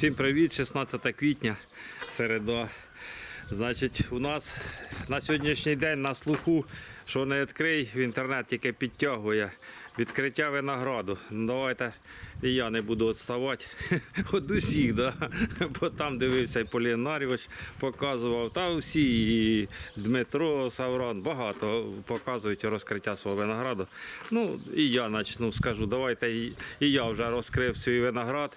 Всім привіт, 16 квітня, середа. Значить, у нас на сьогоднішній день на слуху, що не відкрий, в інтернет тільки підтягує відкриття винограду. Ну, Давайте і я не буду відставати від усіх, да? бо там дивився і Полінарівич показував, та всі, і Дмитро Савран, багато показують розкриття свого винограду. Ну, і я почну, скажу, давайте і, я вже розкрив свій виноград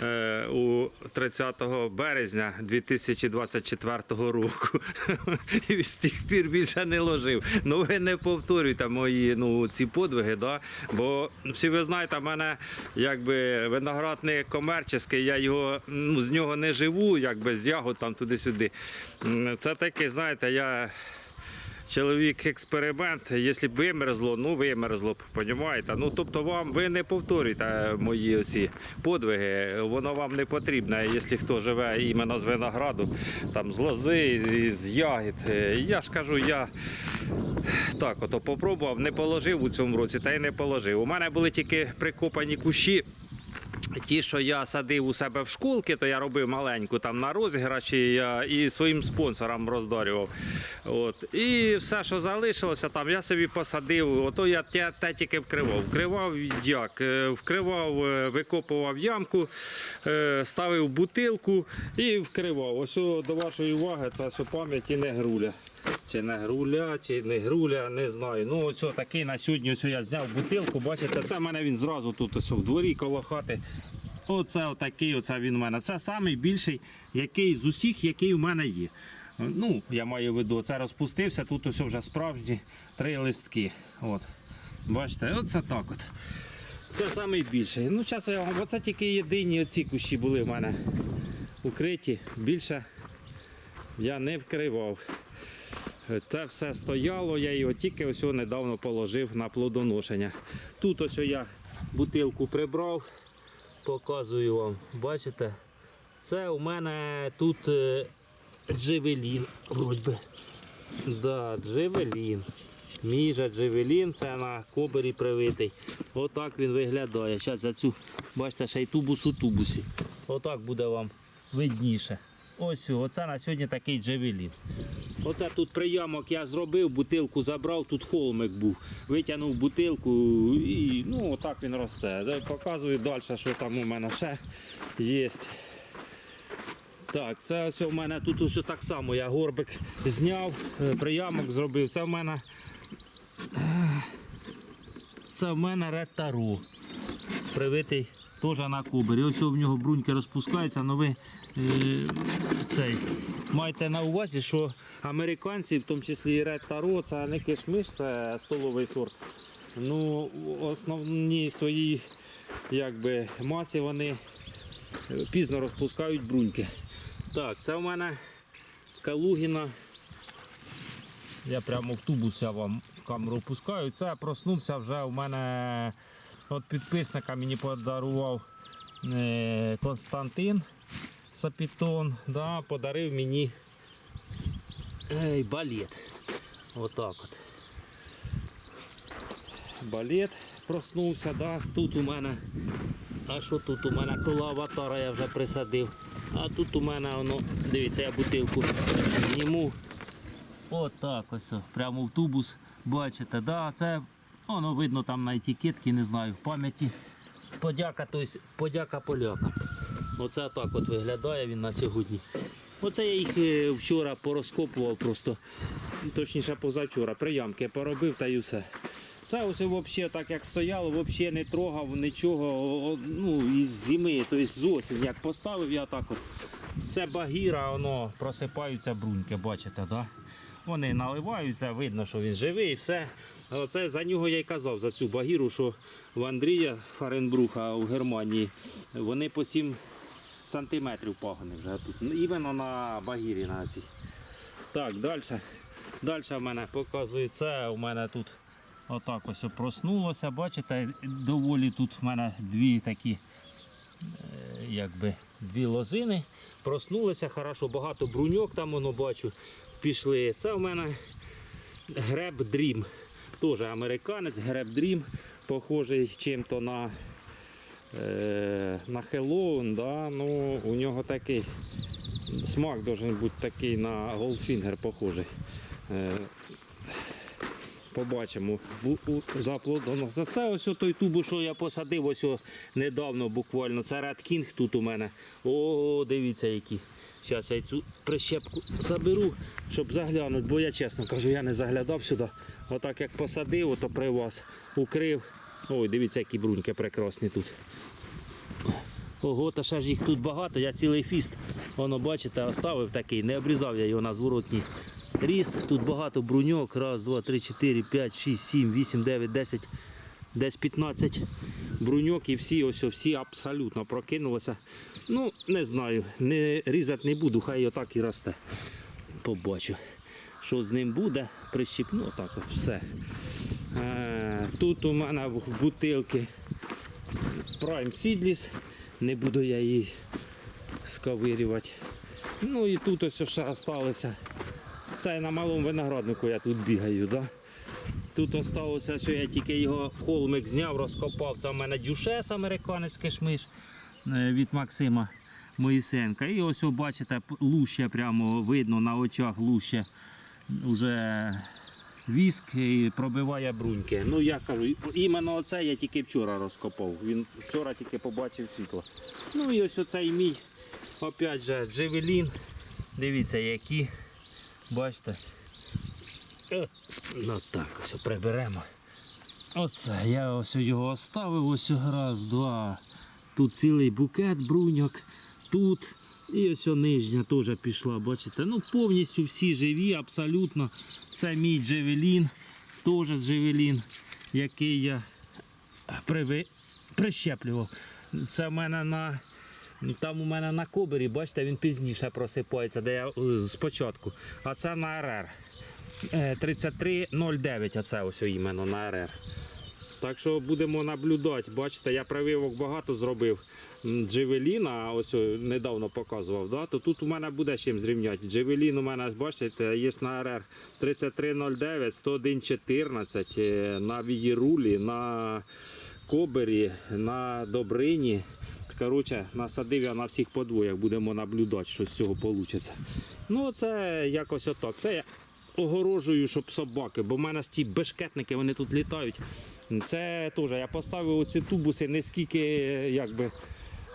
е, у 30 березня 2024 року. І з тих пір більше не ложив. Ну ви не повторюйте мої ну, ці подвиги, да? бо всі ви знаєте, мене якби виноград не комерційний, я його ну, з нього не живу, якби з ягод там туди-сюди. Це таке, знаєте, я. Чоловік експеримент, якщо б вимерзло, ну вимерзло б, понімаєте? Ну тобто вам ви не повторюйте мої ці подвиги, воно вам не потрібне, якщо хто живе іменно з винограду, там з лози, з ягід. Е, Я ж кажу, я так ото попробував, не положив у цьому році, та й не положив. У мене були тільки прикопані кущі. Ті, що я садив у себе в школки, то я робив маленьку там на розіграші і своїм спонсорам роздарював. От. І все, що залишилося там, я собі посадив. Ото я те, те тільки вкривав. Вкривав як? Е, Вкривав, е, викопував ямку, е, ставив бутилку і вкривав. Ось до вашої уваги, це що пам'яті не груля. Чи не груля, чи не груля, не знаю. Ну, ось такий на сьогодні ось я зняв бутилку. Бачите, це в мене він зразу тут ось в дворі коло хати. Оце отакий, оце він у мене. Це найбільший, який з усіх, який у мене є. Ну, я маю в виду, це розпустився, тут ось вже справжні три листки. От. Бачите, оце так от. Це найбільший. Ну, зараз я вам, оце тільки єдині оці кущі були в мене укриті. Більше я не вкривав. Це все стояло, я його тільки ось недавно положив на плодоношення. Тут ось я бутилку прибрав, показую вам. Бачите? Це у мене тут е, джевелін. Вроді. Да, джевелін. Міжа джевелін, це на кобері привитий. Отак він виглядає. Зараз я цю, бачите, ще й тубус у тубусі. Отак буде вам видніше. Ось, оце на сьогодні такий джевелін. Оце тут приямок я зробив, бутилку забрав, тут холмик був. Витягнув бутилку і ну, отак він росте. Показую далі, що там у мене ще є. Так, це ось у мене тут ось так само. Я горбик зняв, е, приямок зробив. Це в мене. е, Це в мене ретару. Привитий теж на кубері. Ось в нього бруньки розпускаються, але ви цей. Майте на увазі, що американці, в тому числі і Red Taro, це не кишмиш, це столовий сорт. Ну, основні свої якби, масі вони пізно розпускають бруньки. Так, це в мене Калугіна. Я прямо в тубус я вам камеру опускаю. Це проснувся вже у мене от підписника мені подарував е, Константин Сапітон. Да, подарив мені ей, балет. Отак от. Балет проснувся, да. тут у мене. А що тут у мене? Коло аватара я вже присадив. А тут у мене воно, дивіться, я бутилку зніму. Отак ось, прямо в тубус. Бачите, да, це воно видно там на етикетці, не знаю, в пам'яті. Подяка, тобто подяка полякам. Оце так от виглядає він на сьогодні. Оце я їх е, вчора порозкопував просто, точніше позавчора, приямки поробив та й все. Це ось взагалі так як стояло, взагалі не трогав нічого, ну, із зими, тобто з осені, як поставив я так от. Це багіра, воно просипаються бруньки, бачите, да? Вони наливаються, видно, що він живий і все. Оце за нього я й казав, за цю багіру, що в Андрія Фаренбруха у Германії вони по 7 сантиметрів пагони вже тут. Ну, Іменно на багірі на цій. Так, далі. Далі в мене показує це. У мене тут отак ось проснулося. Бачите, доволі тут в мене дві такі е, якби дві лозини. Проснулися хорошо, багато бруньок там воно бачу. Пішли. Це в мене греб Дрім. Теж американець, греб Дрім, похожий чим-то на на Хеллоуін, да, ну, у нього такий смак должен бути такий на Голдфінгер похожий. Е, Побачимо. За це ось той тубу, що я посадив ось недавно буквально. Це Red King тут у мене. О, дивіться які. Зараз я цю прищепку заберу, щоб заглянути, бо я чесно кажу, я не заглядав сюди. Отак як посадив, ото при вас укрив. Ой, дивіться, які бруньки прекрасні тут. Ого, та ще ж їх тут багато, я цілий фіст. Воно, бачите, оставив такий, не обрізав я його на зворотній ріст. Тут багато бруньок. Раз, два, три, чотири, п'ять, шість, сім, вісім, дев'ять, десять, десь 15 бруньок і всі ось всі абсолютно прокинулися. Ну, не знаю, не різати не буду, хай отак і росте. Побачу, що з ним буде. Прищіпну отак от все. Е, Тут у мене в бутилки Prime Seedless. Не буду я її сковирювати. Ну і тут ось ще залишилося. Це на малому винограднику я тут бігаю. Да? Тут залишилося, що я тільки його в холмик зняв, розкопав. Це в мене дюшес американець кишмиш е, від Максима Моїсенка. І ось, бачите, луще прямо видно на очах луще. Уже віск і пробиває бруньки. Ну я кажу, іменно оце я тільки вчора розкопав. Він вчора тільки побачив світло. Ну і ось оцей мій, опять же, джевелін. Дивіться, які. Бачите. Е, Ну так, ось приберемо. Оце, я ось його оставив, ось раз, два. Тут цілий букет бруньок, тут. І ось нижня теж пішла, бачите. Ну повністю всі живі, абсолютно. Це мій джевелін, теж джевелін, який я приви... прищеплював. Це в мене на. Там у мене на кобері, бачите, він пізніше просипається, де я е, спочатку. А це на РР. Е, 3309, оце ось іменно на РР. Так що будемо наблюдати. Бачите, я прививок багато зробив. Джевеліна, ось недавно показував, да? то тут у мене буде чим зрівняти. Джевелін у мене, бачите, є на РР 3309, 10114, е, на Вієрулі, на Кобері, на Добрині. Коротше, насадив я на всіх подвоях, будемо наблюдати, що з цього вийде. Ну, це якось отак. Це я огорожую, щоб собаки, бо в мене ті бешкетники, вони тут літають. Це теж я поставив ці тубуси не скільки якби,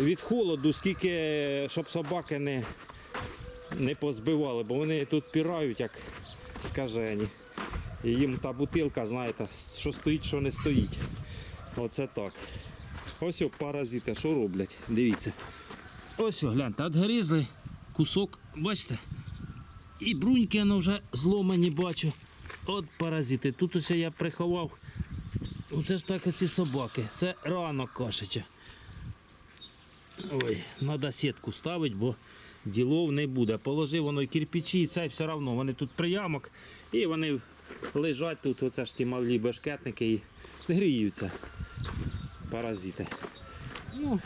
від холоду, скільки щоб собаки не, не позбивали, бо вони тут пірають, як скажені. І їм та бутилка, знаєте, що стоїть, що не стоїть. Оце так. Ось о, паразити, що роблять? Дивіться. Ось, о, гляньте, відгрізли кусок, бачите? І бруньки вже зломані бачу. От паразити. Тут ось я приховав. Оце ж так ось собаки. Це рано кошеча. Ой, треба сітку ставити, бо ділов не буде. Положив воно і кирпичі, і це все одно. Вони тут приямок і вони лежать тут, оце ж ті малі бешкетники і гріються. Паразити. Ну,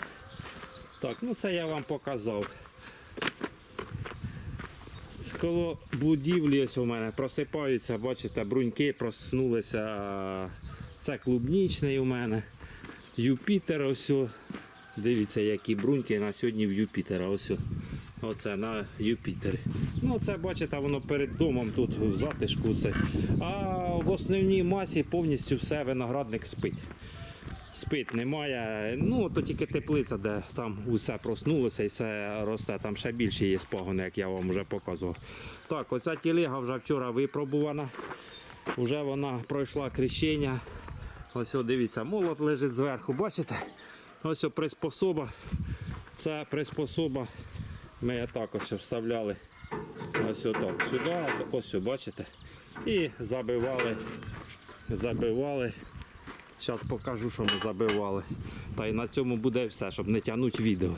так, ну це я вам показав. Коло будівлі ось у мене просипаються, бачите, бруньки проснулися. Це клубнічний у мене. Юпітер ось. Дивіться, які бруньки на сьогодні в Юпітера. Ось. Оце на Юпітері. Ну, це бачите, воно перед домом тут в затишку. Це. А в основній масі повністю все виноградник спить. Спить немає. Ну, то тільки теплиця, де там усе проснулося і все росте. Там ще більше є спагони, як я вам вже показував. Так, оця тілега вже вчора випробувана. Вже вона пройшла крещення. Ось дивіться, молот лежить зверху. Бачите? Ось о, приспособа. Це приспособа. Ми також вставляли ось отак сюди, ось о, бачите. І забивали, забивали. Зараз покажу, що ми забивали. Та й на цьому буде все, щоб не тягнути відео.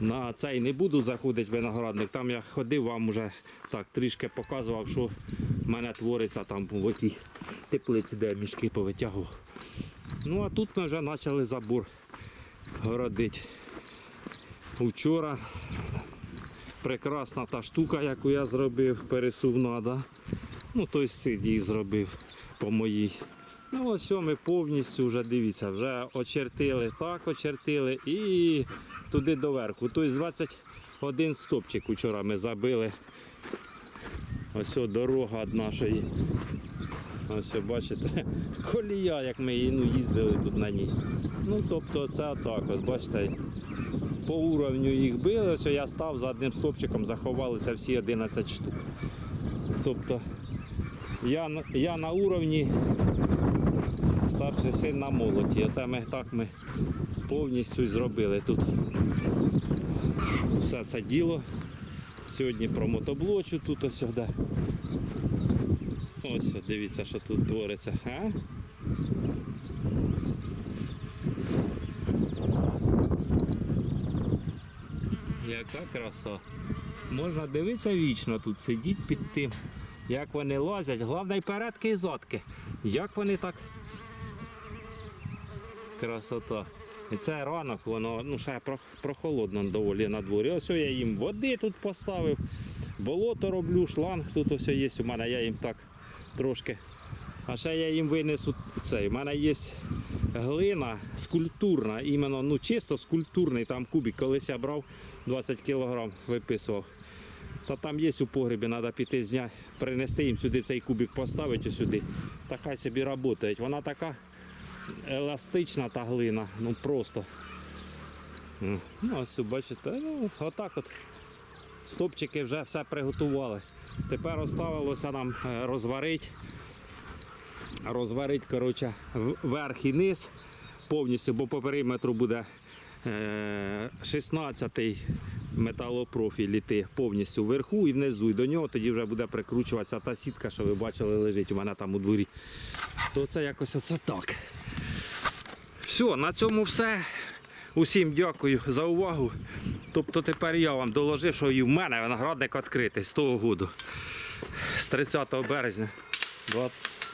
На цей не буду заходити виноградник. Там я ходив, вам вже так трішки показував, що в мене твориться там в отій теплиці, де мішки повитягував. Ну а тут ми вже почали забор городити. Вчора прекрасна та штука, яку я зробив, пересувна, да? ну той сид її зробив по моїй Ну ось ми повністю вже дивіться, вже очертили, так очертили і туди доверху. Тобто 21 стопчик вчора ми забили. Ось дорога від нашої. Ось бачите, колія, як ми ну, їздили тут на ній. Ну тобто це отак, от бачите, по уровню їх били, ось я став за одним стопчиком, заховалися всі 11 штук. Тобто я, я на уровні старший син на молоті. Оце ми так ми повністю зробили тут все це діло. Сьогодні про мотоблочу тут ось сюди. Ось дивіться, що тут твориться. А? Яка краса. Можна дивитися вічно тут, сидіть під тим, як вони лазять. Головне й передки і задки. Як вони так. Красота. І це ранок, воно ну, ще прохолодно доволі на дворі. Ось я їм води тут поставив, болото роблю, шланг тут ось є у мене, я їм так трошки. А ще я їм винесу цей. У мене є глина скульптурна, іменно ну чисто скульптурний там кубик. Колись я брав 20 кг виписував. Та там є у погребі, треба піти зняти, принести їм сюди цей кубик поставити сюди. Така собі працює. Вона така еластична та глина, ну просто. Ну, ось бачите, ну, отак от. Стопчики вже все приготували. Тепер осталося нам е, розварити. Розварити, коротше, верх і низ повністю, бо по периметру буде е, 16-й металопрофіль іти повністю вверху і внизу. І до нього тоді вже буде прикручуватися та сітка, що ви бачили, лежить у мене там у дворі. То це якось оце так. Все, на цьому все. Усім дякую за увагу. Тобто тепер я вам доложив, що і в мене виноградник відкритий з того году. З 30 березня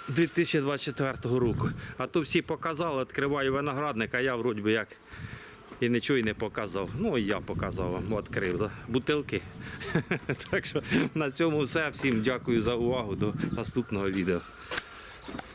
2024 року. А то всі показали, відкриваю виноградник, а я вроді би як і нічого й не показав. Ну і я показав вам, відкрив да? бутилки. Так що на цьому все. Всім дякую за увагу. До наступного відео.